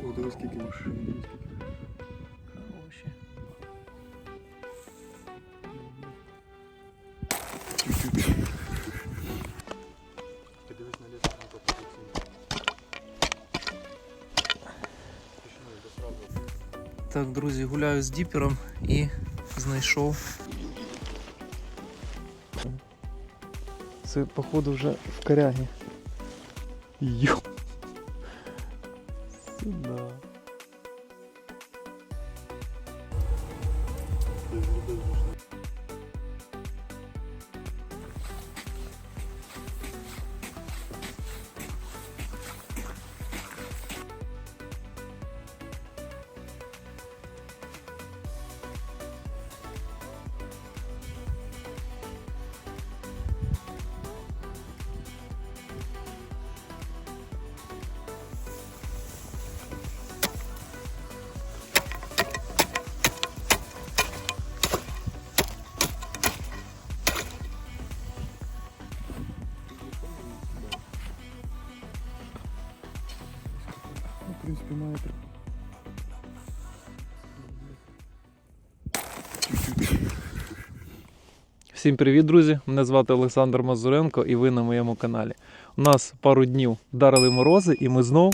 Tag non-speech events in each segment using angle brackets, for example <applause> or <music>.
О, дивись скільки. Хороші. Ти дивись на ліс, на попозиційно. Починай, до сразу. Так, друзі, гуляю з діпером і знайшов. Це, походу, вже в корягі. Йо. Всім привіт, друзі! Мене звати Олександр Мазуренко і ви на моєму каналі. У нас пару днів вдарили морози, і ми знов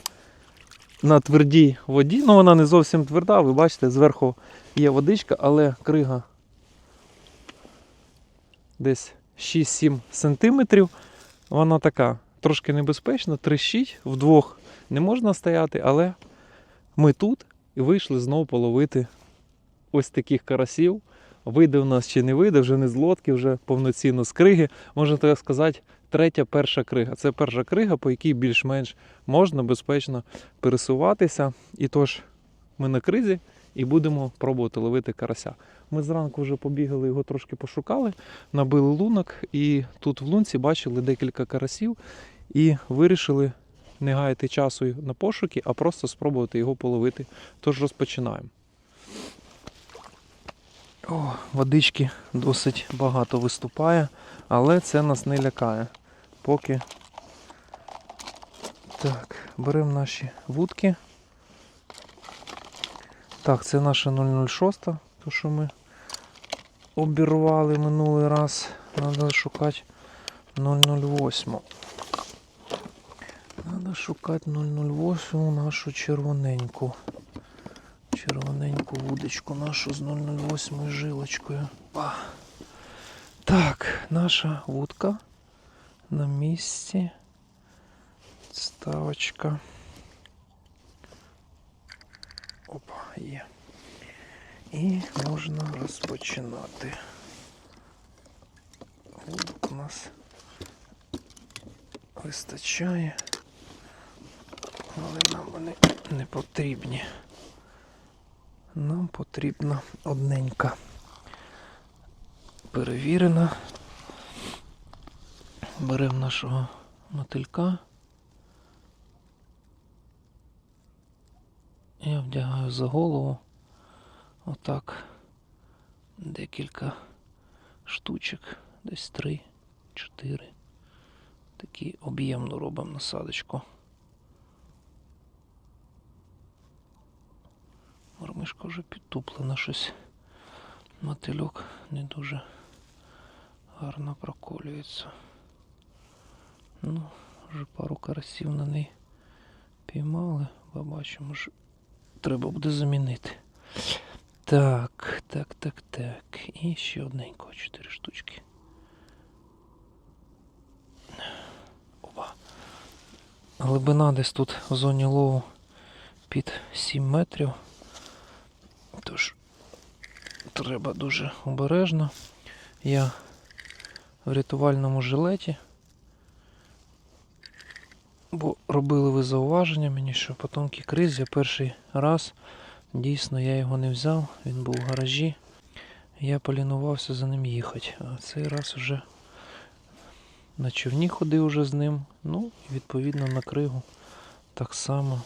на твердій воді. Ну, вона не зовсім тверда, ви бачите, зверху є водичка, але крига десь 6-7 сантиметрів. Вона така трошки небезпечна, трещить, вдвох не можна стояти, але ми тут і вийшли знову половити ось таких карасів. Вийде в нас чи не вийде, вже не з лодки, вже повноцінно з криги. Можна так сказати, третя перша крига. Це перша крига, по якій більш-менш можна безпечно пересуватися. І тож ми на кризі і будемо пробувати ловити карася. Ми зранку вже побігали, його трошки пошукали, набили лунок, і тут в лунці бачили декілька карасів і вирішили не гаяти часу на пошуки, а просто спробувати його половити. Тож розпочинаємо. О, водички досить багато виступає, але це нас не лякає. Поки. Так, беремо наші вудки. Так, це наша 006, то що ми обірвали минулий раз. Треба шукати 008. Треба шукати 008 нашу червоненьку червоненьку вудочку нашу з 008 жилочкою. Так, наша вудка на місці. Ставочка. Опа, є. І можна розпочинати. Вудок у нас вистачає, але нам вони не потрібні. Нам потрібна одненька. Перевірена. Беремо нашого мотилька. Я вдягаю за голову отак декілька штучок, десь три, чотири. Такі об'ємно робимо насадочку. Мормишка вже підтуплена щось. Мотильок не дуже гарно проколюється. Ну, вже пару карасів на неї піймали, побачимо, що треба буде замінити. Так, так, так, так. І ще одненько, чотири штучки. Опа. Глибина десь тут в зоні лову під 7 метрів. Тож треба дуже обережно. Я в рятувальному жилеті, бо робили ви зауваження мені, що по тонкій кризі перший раз дійсно я його не взяв, він був в гаражі. Я полінувався за ним їхати. А цей раз вже на човні ходив уже з ним. Ну, і відповідно на кригу так само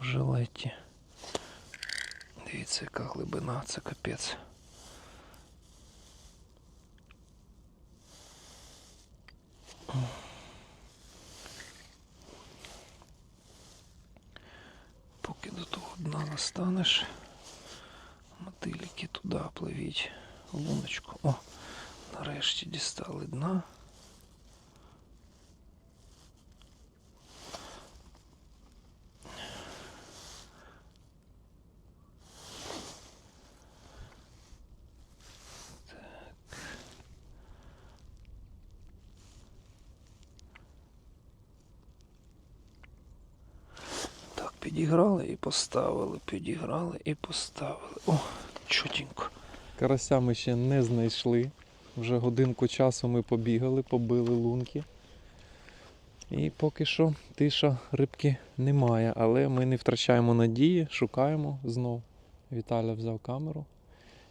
в жилеті. Дивіться, яка глибина, це капець. поки до того дна настанеш. Мотиліки туди пливіть. Луночку. О, нарешті дістали дна. Так, підіграли і поставили, підіграли і поставили. О, чотенько. Карася ми ще не знайшли. Вже годинку часу ми побігали, побили лунки. І поки що тиша рибки немає, але ми не втрачаємо надії, шукаємо знов. Віталя взяв камеру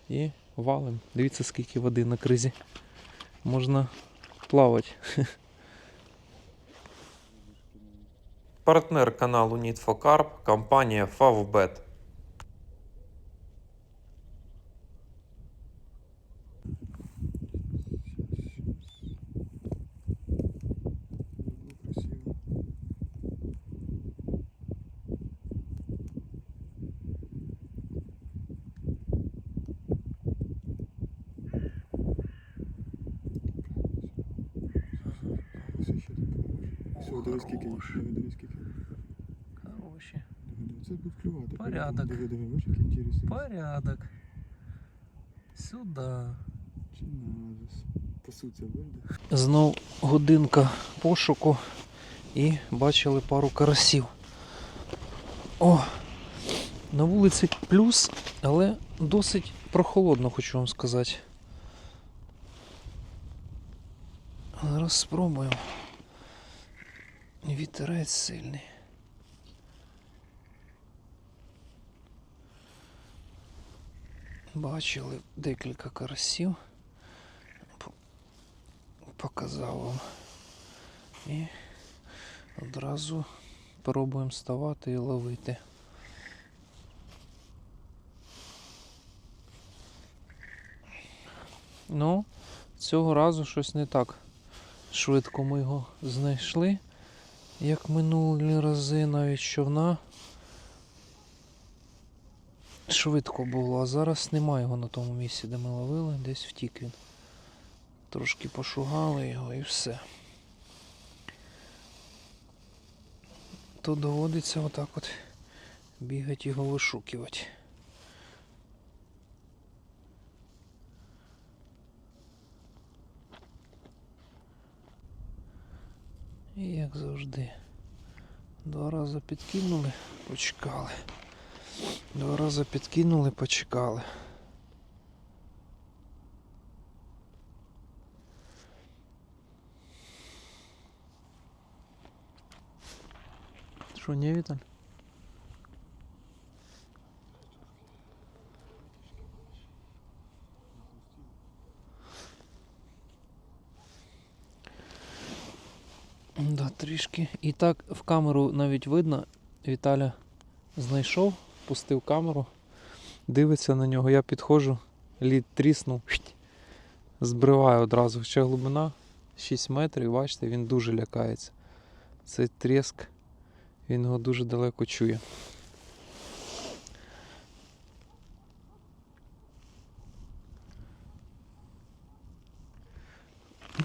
і валим. Дивіться, скільки води на кризі. Можна плавати. <laughs> Партнер каналу Need for Carp – компанія Favbet. Все, скільки їх. Хорош. Диви, скільки. Хороші. Диви, диви, Це буде клювати. Порядок. Диви, диви, бачиш, який інтересний. Порядок. Сюди. Чи назис. Пасуться, вийде. Знов годинка пошуку і бачили пару карасів. О! На вулиці плюс, але досить прохолодно, хочу вам сказати. Зараз спробуємо. Вітерець сильний. Бачили декілька карасів. Показав вам. І одразу пробуємо ставати і ловити. Ну, цього разу щось не так швидко ми його знайшли, як минулі рази, навіть човна. Швидко було, а зараз немає його на тому місці, де ми ловили, десь втік він. Трошки пошугали його і все. То доводиться отак от бігати його вишукувати. І як завжди. Два рази підкинули, почекали. Два рази підкинули, почекали. Що, не Віталь? Да, трішки. І так в камеру навіть видно, Віталя знайшов, пустив камеру, дивиться на нього, я підходжу, лід тріснув, збриваю одразу. Ще глибина 6 метрів, бачите, він дуже лякається. Цей тріск, він його дуже далеко чує.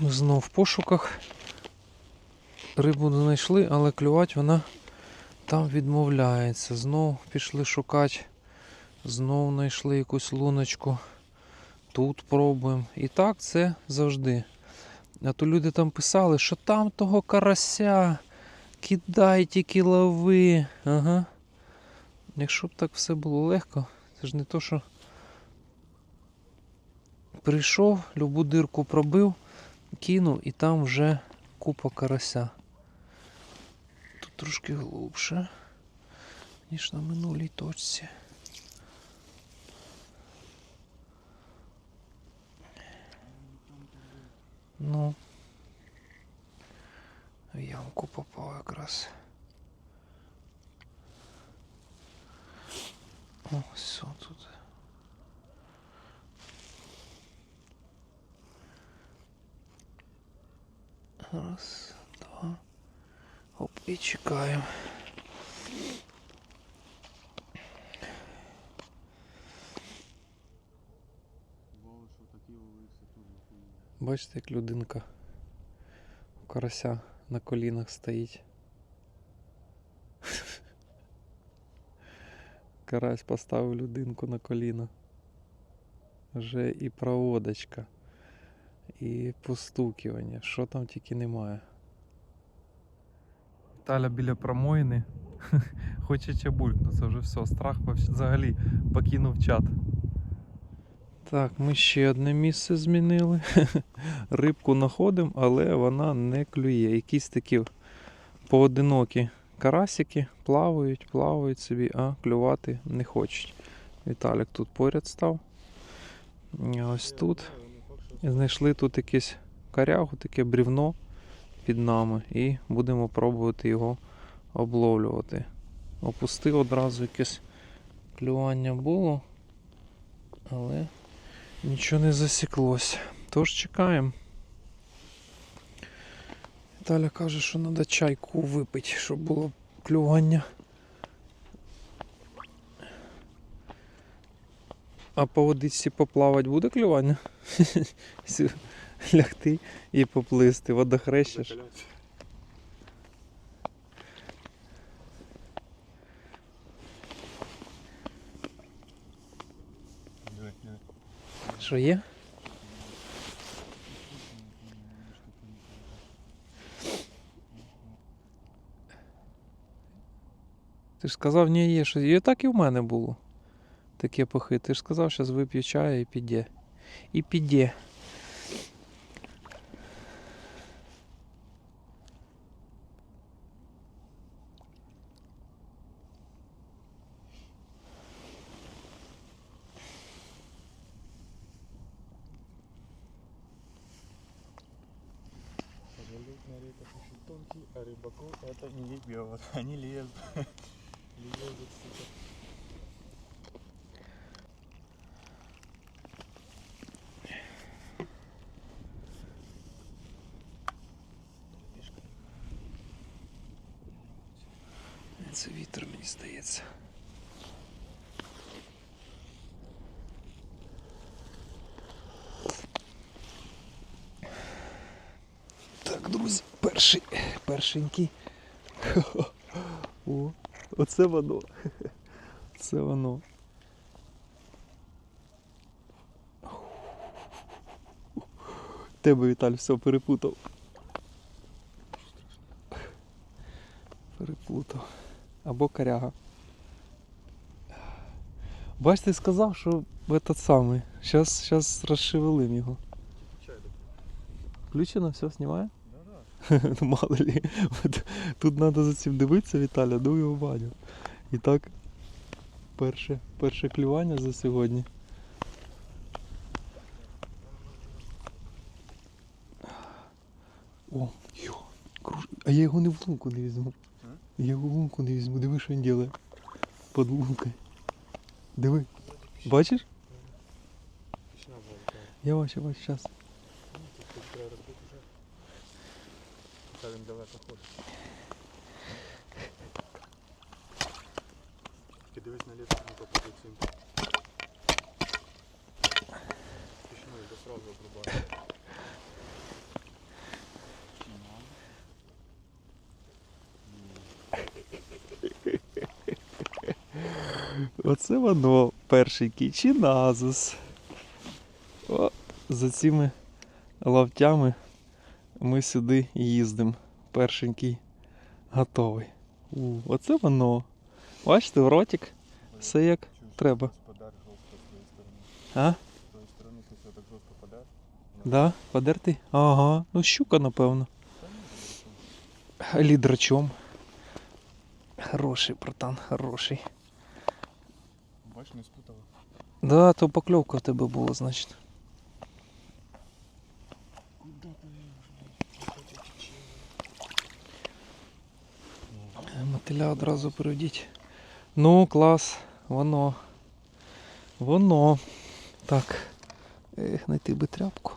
Знов в пошуках. Рибу знайшли, але клювати вона там відмовляється. Знов пішли шукати. Знов знайшли якусь луночку. Тут пробуємо. І так це завжди. А то люди там писали, що там того карася. Кидай тільки лови. Ага. Якщо б так все було легко, це ж не то, що прийшов, любу дирку пробив, кинув і там вже купа карася. Тут трошки глибше, ніж на минулій точці. Ну, в ямку попав якраз. О, все тут. Раз, два. Оп, і чекаємо. Бачите, як людинка у карася на колінах стоїть. Карась поставив людинку на коліна. Вже і проводочка, і постукування, що там тільки немає. Таля біля промоїни <laughs> хоче чабулькнути, це вже все, страх взагалі покинув чат. Так, ми ще одне місце змінили. <laughs> Рибку знаходимо, але вона не клює. Якісь такі поодинокі карасики плавають, плавають собі, а клювати не хочуть. Віталік тут поряд став. Ось тут. Знайшли тут якесь корягу, таке брівно під нами, і будемо пробувати його обловлювати. Опустив одразу якесь клювання було, але нічого не засіклось. Тож чекаємо. Віталя каже, що треба чайку випити, щоб було клювання. А по водичці поплавати буде клювання? <laughs> <laughs> Лягти і поплисти, диви. Що є? Ти ж сказав, ні, є щось. І так і в мене було. Таке похи. Ти ж сказав, зараз вип'ю чаю і піде. І піде. Залетная река очень тонкий, а рыбаков это не ебет. <laughs> Они лезут. Лезут, сука. Це вітер, мені здається. Перший, першенький. <laughs> О, оце воно. <laughs> Це воно. Тебе, Віталь, все перепутав. Переплутав. Або коряга. Бач, ти сказав, що этот самий. Щас розшевелим його. Включено, все, знімає? <laughs> Ну, мало. От Тут треба за цим дивитися, Віталя, ну його баню. І так, перше, перше клювання за сьогодні. О, йо, круж... А я його не в лунку не візьму. Я його в лунку не візьму. Диви, що він робить. Під лункою. Диви. Бачиш? Я бачу, бачу, зараз. Ну, тут тут треба розбити вже. Та він далеко ходить. Тільки дивись на ліску, не попаде цим. Пішною, то сразу обрубає. <laughs> Оце воно, перший кічіназус. О, за цими лавтями ми сюди їздимо. Першенький готовий. У, оце воно. Бачите, в ротик все як треба. А? Да? Подерти? Ага. Ну щука, напевно. Лідрачом. Хороший, братан, хороший. Бач, не спутала. Да, то покльовка в тебе була, значить. Куда ти Мотиля одразу приведіть. Ну, клас, воно. Воно. Так. Ех, знайти би тряпку.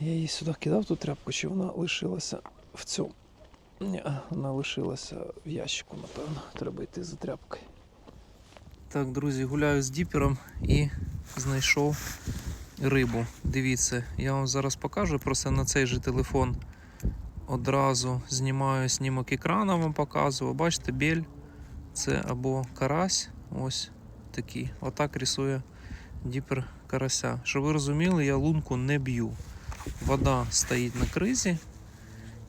Я її сюди кидав ту тряпку, чи вона лишилася в цьому. Ні, вона лишилася в ящику, напевно. Треба йти за тряпкою. Так, друзі, гуляю з діпером і знайшов рибу. Дивіться, я вам зараз покажу, просто на цей же телефон одразу знімаю знімок екрана, вам показую. Бачите, біль це або карась, ось такий. Отак рисує діпер карася. Щоб ви розуміли, я лунку не б'ю. Вода стоїть на кризі,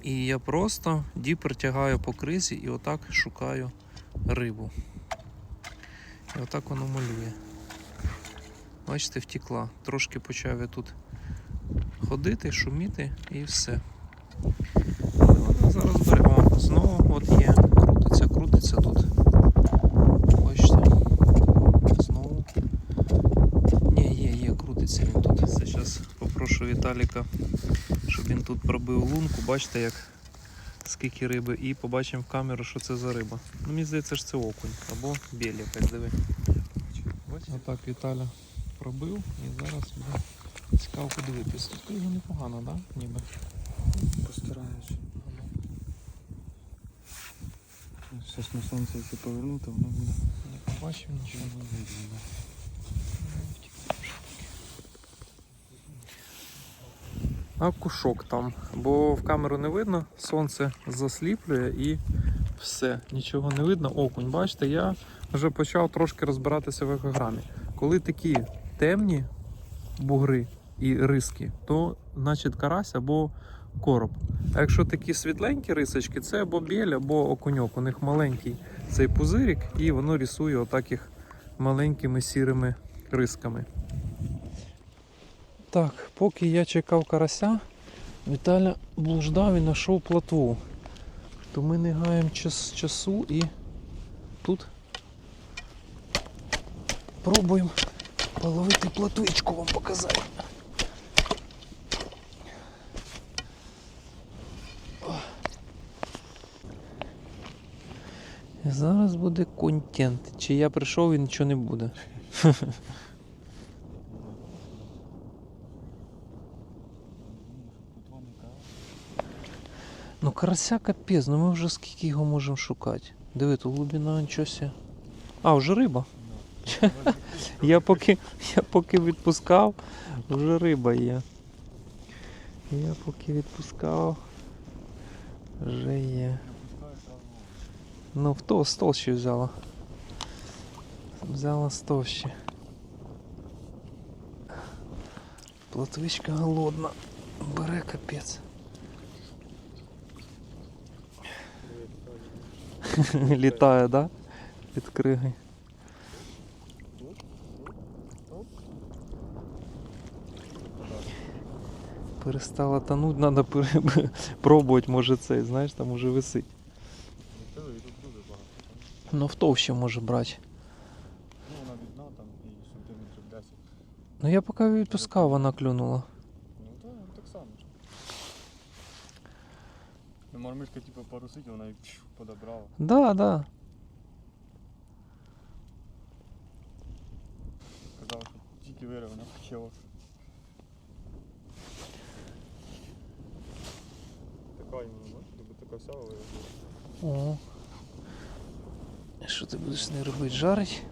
і я просто діпер тягаю по кризі і отак шукаю рибу. І отак воно малює. Бачите, втекла. Трошки почав я тут ходити, шуміти і все. Вона зараз бере. О, знову от є. Крутиться, крутиться тут. Бачите? Знову. Ні, є, є, крутиться він тут. Зараз попрошу Віталіка, щоб він тут пробив лунку. Бачите, як скільки риби, і побачимо в камеру, що це за риба. Ну, мені здається, що це окунь або біль якась, диви. Отак Віталя пробив і зараз буде цікаво подивитись. Тут його непогано, так? Да? Ніби. Постараюсь. Зараз на сонце, якщо повернути, воно буде. Не побачив нічого. Не видно. кушок там, бо в камеру не видно, сонце засліплює і все, нічого не видно. Окунь, бачите, я вже почав трошки розбиратися в екограмі. Коли такі темні бугри і риски, то значить карась або короб. А якщо такі світленькі рисочки, це або біль, або окуньок. У них маленький цей пузирик, і воно рисує отак їх маленькими сірими рисками. Так, поки я чекав карася, Віталя блуждав і знайшов платву. То ми не гаємо час, часу і тут пробуємо половити платвичку вам показати. Зараз буде контент. Чи я прийшов і нічого не буде. <laughs> Ну карася капець, ну ми вже скільки його можемо шукати. Диви, тут глибина нічого ся. А, вже риба. <laughs> Я поки, я поки відпускав, вже риба є. Я поки відпускав, вже є. Ну, в то, з толщі взяла. Взяла з толщі. Платвичка голодна. Бере капець. <laughs> Літає, да? Під криги. Перестала тонуть, треба <laughs> пробувати, може цей, знаєш, там уже висить. Ну в товщі може брати. Ну, вона відна там і сантиметрів 10. Ну я поки відпускав, вона клюнула. Ну так, так само. ж. Ну, мормишка типу порусить, вона і пшу, подобрала. Да, да. Казала, що тільки вирив, вона хотіла. Така йому, бачиш, якби така сяла виявила. О. Що ти будеш з нею робити? Жарить?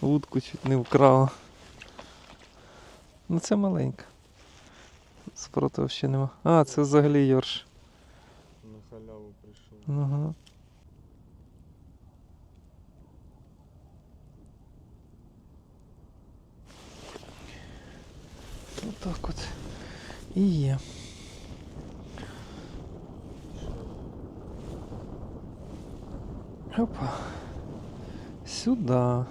Вудку чуть не вкрала. Ну це маленька. Спроту взагалі нема. А, це взагалі Йорш. На халяву прийшов. Ага. Отак от. І є. Опа. Сюди.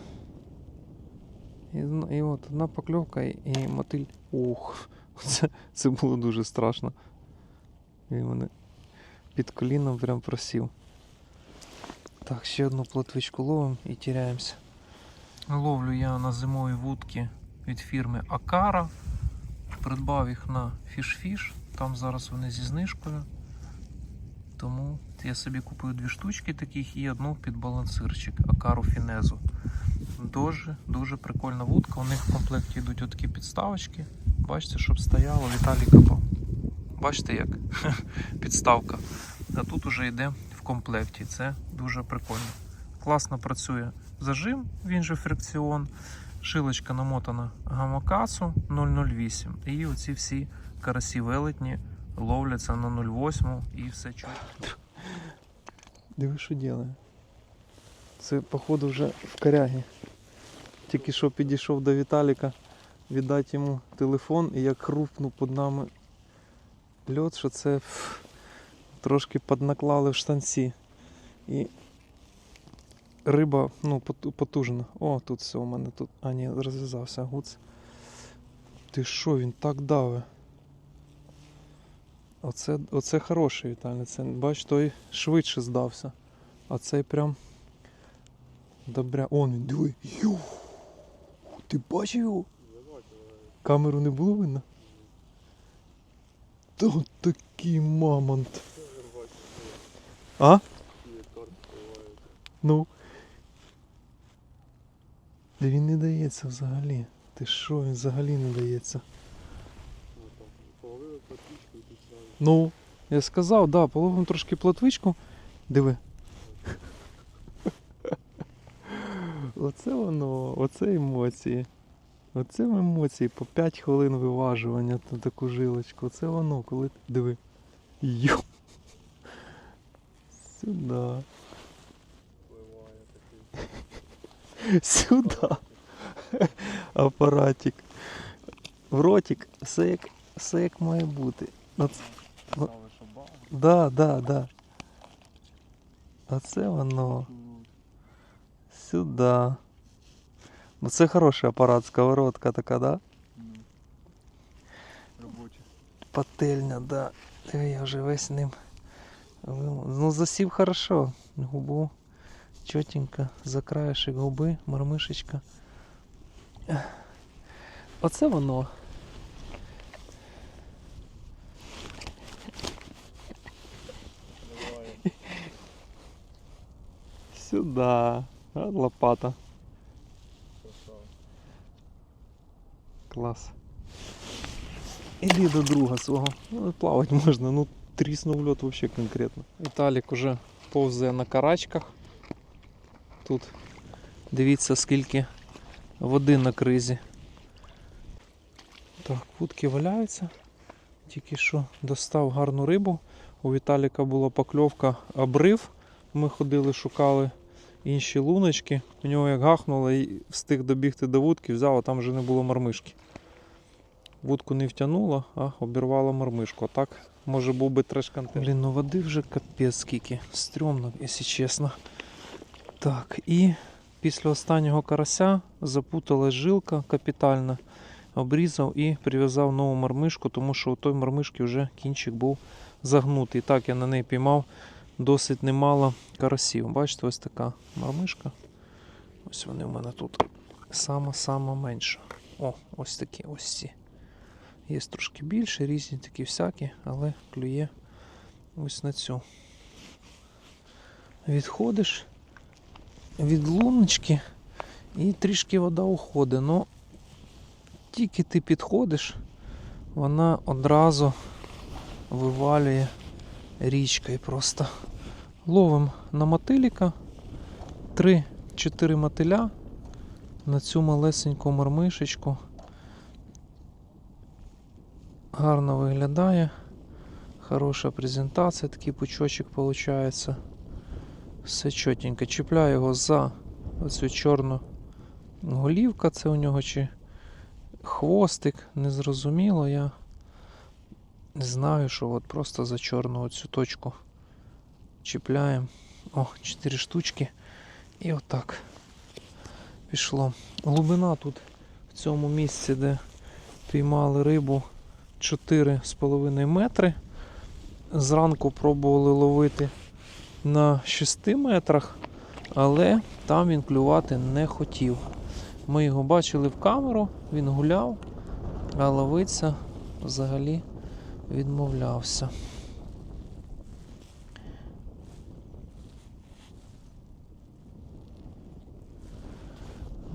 І, і от одна покльовка і, мотиль. Ух, це, це було дуже страшно. Він мене під коліном прям просів. Так, ще одну плотвичку ловимо і тіряємося. Ловлю я на зимові вудки від фірми Акара. Придбав їх на FishFish. Там зараз вони зі знижкою. Тому я собі купив дві штучки таких і одну під балансирчик Акару Фінезу. Дуже дуже прикольна вудка. У них в комплекті йдуть отакі підставочки. Бачите, щоб стояло. Віталій копав. Бачите, як <laughs> підставка. А тут уже йде в комплекті. Це дуже прикольно. Класно працює зажим, він же фрикціон. Шилочка намотана гамакасу 008. І оці всі карасі велетні ловляться на 0,8 і все чітко. Диви, що робить. Це, походу, вже в корягі. Тільки що підійшов до Віталіка, віддати йому телефон і як хрупнув під нами льот, що це трошки поднаклали в штанці. І риба ну, потужна. О, тут все у мене тут. А, ні, розв'язався гуц. Ти що, він так даве? Оце, оце хороший Віталій. Це, бач, той швидше здався. А цей прям. Добря. Он він, диви. Ю. Ти бачив його? Камеру не було видно? Та такий мамонт. А? Ну. Де він не дається взагалі. Ти що, він взагалі не дається. Ну, я сказав, да, половимо трошки платвичку. Диви. <laughs> Оце воно, оце емоції. Оце емоції по 5 хвилин виважування на таку жилочку. Оце воно, коли. ти- Диви. Йо. <laughs> Сюди. Сюди. Апаратик. В ротик, все як, все як має бути. Оце- Да, да, да. Оце воно. Сюди. Ну це хороший апарат, сковородка така, да? Робочий. Пательня, да. Я вже весь ним. Ну, засів хорошо. Губу чотенько, за краєшек губи, мармишечка. Оце воно. Сюда. Лопата. Клас. Іди до друга свого. Ну, плавати можна, ну тріснув льот вообще конкретно. Віталік уже повзає на карачках. Тут дивіться скільки води на кризі. Так, вудки валяються. Тільки що достав гарну рибу. У Віталіка була покльовка обрив. Ми ходили, шукали інші луночки. У нього як гахнуло і встиг добігти до вудки, взяв, а там вже не було мармишки. Вудку не втягнуло, а обірвало мармишку. А так, може був би треш контент. Блін, ну води вже капець скільки. Стрьомно, якщо чесно. Так, і після останнього карася запуталась жилка капітально. Обрізав і прив'язав нову мармишку, тому що у той мармишки вже кінчик був загнутий. Так, я на неї піймав досить немало карасів. Бачите, ось така мармишка. Ось вони в мене тут сама-сама менша. О, ось такі ось ці. Є трошки більше, різні такі всякі, але клює ось на цю. Відходиш від луночки і трішки вода уходить. Ну, тільки ти підходиш, вона одразу вивалює річкою просто. Ловим на мотиліка 3-4 мотиля на цю малесеньку мармишечку. Гарно виглядає. Хороша презентація, такий пучочок виходить. Все чотенько. Чіпляю його за оцю чорну голівка, це у нього чи хвостик, незрозуміло. Я знаю, що от просто за чорну оцю точку чіпляємо. О, 4 штучки. І отак. Пішло. Глибина тут в цьому місці, де піймали рибу 4,5 метри. Зранку пробували ловити на 6 метрах, але там він клювати не хотів. Ми його бачили в камеру, він гуляв, а ловиться взагалі відмовлявся.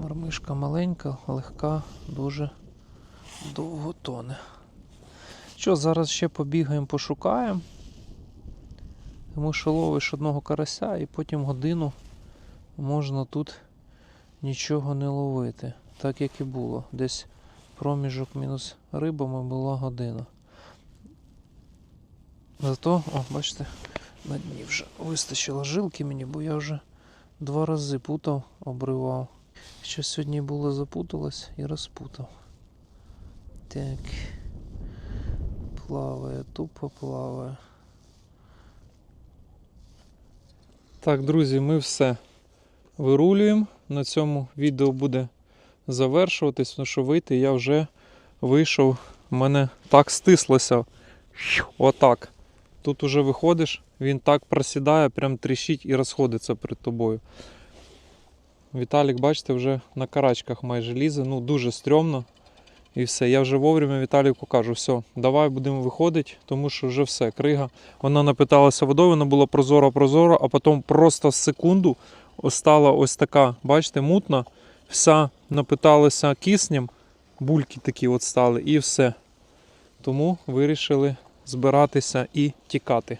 Мармишка маленька, легка, дуже довго тоне. Що, зараз ще побігаємо, пошукаємо. Тому що ловиш одного карася і потім годину можна тут нічого не ловити. Так як і було. Десь проміжок мінус рибами була година. Зато, о, бачите, на дні вже вистачило жилки мені, бо я вже два рази путав, обривав. Що сьогодні було запуталось і розпутав. Так. Плаває, тупо плаває. Так, друзі, ми все вирулюємо. На цьому відео буде завершуватись, тому що вийти я вже вийшов. У мене так стислося. Отак. Тут уже виходиш, він так просідає, прям тріщить і розходиться перед тобою. Віталік, бачите, вже на карачках майже лізе. Ну, дуже стрьомно. І все. Я вже вовремя Віталіку кажу, все, давай будемо виходити, тому що вже все, крига. Вона напиталася водою, вона була прозора-прозора, а потім просто секунду стала ось така, бачите, мутна, вся напиталася киснем, бульки такі от стали, і все. Тому вирішили збиратися і тікати.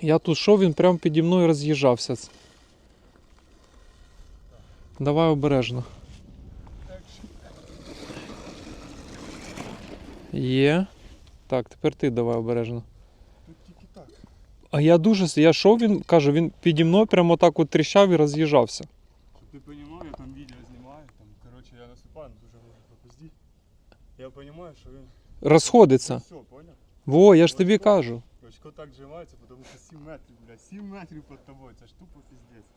Я тут йшов, він прямо піді мною роз'їжджався. Давай обережно. Є. Так, тепер ти давай обережно. Тут тільки так. А я дуже. Я йшов, він каже, він піді мною прямо так от тріщав і роз'їжджався. Щоб ти розумів, я там відео знімаю, там, коротше, я насипаю, ну, дуже може попизді. Я розумію, що він Розходиться. все, поняв? Во, я ж тобі кажу. Очко так зжимається, тому що 7 метрів, блядь, 7 метрів під тобою, це ж тупо піздець.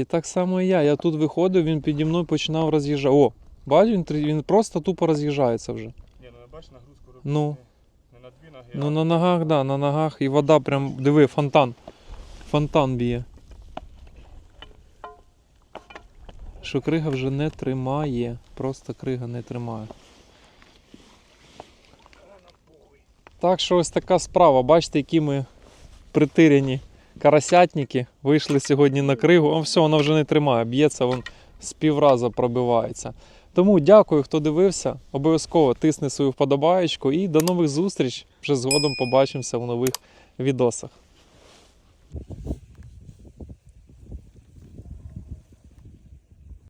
І так само і я. Я тут виходив, він піді мною починав роз'їжджати. О, бач, він, він просто тупо роз'їжджається вже. Бачиш, нагрузку робити Ну. не, на дві ноги, Ну на ногах, да, на ногах. І вода прям, диви, фонтан. Фонтан б'є. Що крига вже не тримає. Просто крига не тримає. Так що ось така справа. Бачите, які ми притиряні карасятники. Вийшли сьогодні на кригу. О, все, вона вже не тримає. Б'ється, вон з півраза пробивається. Тому дякую, хто дивився. Обов'язково тисни свою вподобаєчку і до нових зустріч. Вже згодом побачимося в нових відосах.